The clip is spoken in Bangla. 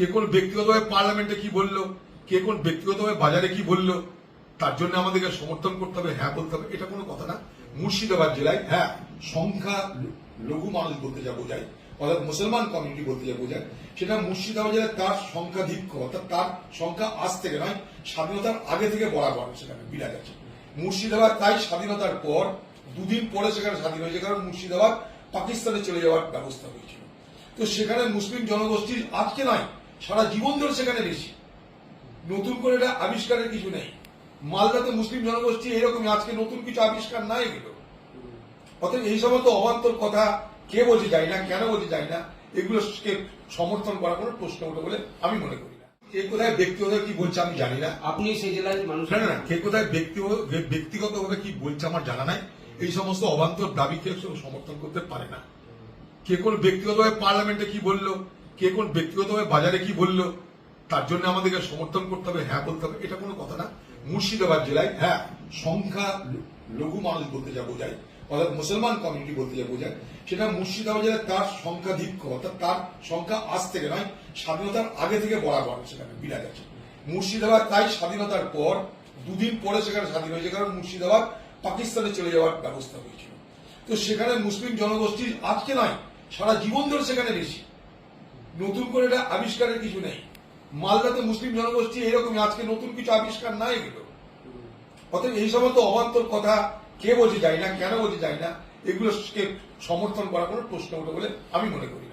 কে কোন ব্যক্তিগতভাবে পার্লামেন্টে কি বলল, কে কোন ব্যক্তিগতভাবে বাজারে কি বলল, তার জন্য আমাদেরকে সমর্থন করতে হবে হ্যাঁ বলতে হবে, এটা কোনো কথা না। মুর্শিদাবাদ জেলায় হ্যাঁ সংখ্যা লঘু মানুষ বলতে যা বোঝায়, অর্থাৎ মুসলমান কমিউনিটি বলতে যা বোঝায়, সেটা মুর্শিদাবাদ জেলায় তার সংখ্যাধিক্য অর্থাৎ তার সংখ্যা আজ থেকে নয়, স্বাধীনতার আগে থেকে বরাবর সেখানে বিরাজ আছে। মুর্শিদাবাদ তাই স্বাধীনতার পর, দুদিন পরে সেখানে স্বাধীন হয়েছে, কারণ মুর্শিদাবাদ পাকিস্তানে চলে যাওয়ার ব্যবস্থা হয়েছিল। তো সেখানে মুসলিম জনগোষ্ঠীর আজকে নয় সারা জীবন ধরে সেখানে বেশি নতুন করে এটা আবিষ্কারের কিছু নেই। মালদাতে মুসলিম জনগোষ্ঠী এরকমই আজকে নতুন কিছু আবিষ্কার নাই এগুলো। অতএব এই সমস্ত অবান্তর কথা কে বলতে যায় না কেন বলতে যায় না এগুলোকে সমর্থন করা কোনো প্রশ্ন ওঠে বলে আমি মনে করি না। কে কোথায় ব্যক্তিগত কি বলছে আমি জানি না। আপনি সেই জেলায় মানুষ না না কে কোথায় ব্যক্তিগত ব্যক্তিগতভাবে কি বলছে আমার জানা নাই। এই সমস্ত অবান্তর দাবিকে কেউ সমর্থন করতে পারে না। কে কোন ব্যক্তিগতভাবে পার্লামেন্টে কি বলল? কে কোন ব্যক্তিগতভাবে বাজারে কি বলল, তার জন্য আমাদেরকে সমর্থন করতে হবে হ্যাঁ বলতে হবে, এটা কোনো কথা না। মুর্শিদাবাদ জেলায় হ্যাঁ সংখ্যা লঘু মানুষ বলতে যা বোঝায়, অর্থাৎ মুসলমান কমিউনিটি বলতে যা বোঝায়, সেটা মুর্শিদাবাদ জেলায় তার সংখ্যাধিক্য অর্থাৎ তার সংখ্যা আজ থেকে নয়, স্বাধীনতার আগে থেকে বরাবর সেখানে বিরাজ আছে মুর্শিদাবাদ তাই স্বাধীনতার পর, দুদিন পরে সেখানে স্বাধীন হয়েছে, কারণ মুর্শিদাবাদ পাকিস্তানে চলে যাওয়ার ব্যবস্থা হয়েছিল। তো সেখানে মুসলিম জনগোষ্ঠীর আজকে নয়, সারা জীবন ধরে সেখানে বেশি নতুন করে এটা আবিষ্কারের কিছু নেই মালদাতে মুসলিম জনগোষ্ঠী এরকম আজকে নতুন কিছু আবিষ্কার নাই এগুলো অতএব এই সমস্ত অবান্তর কথা কে বোঝে যায় না, কেন বোঝে যায় না, এগুলোকে সমর্থন করা কোনো প্রশ্ন বলে আমি মনে করি।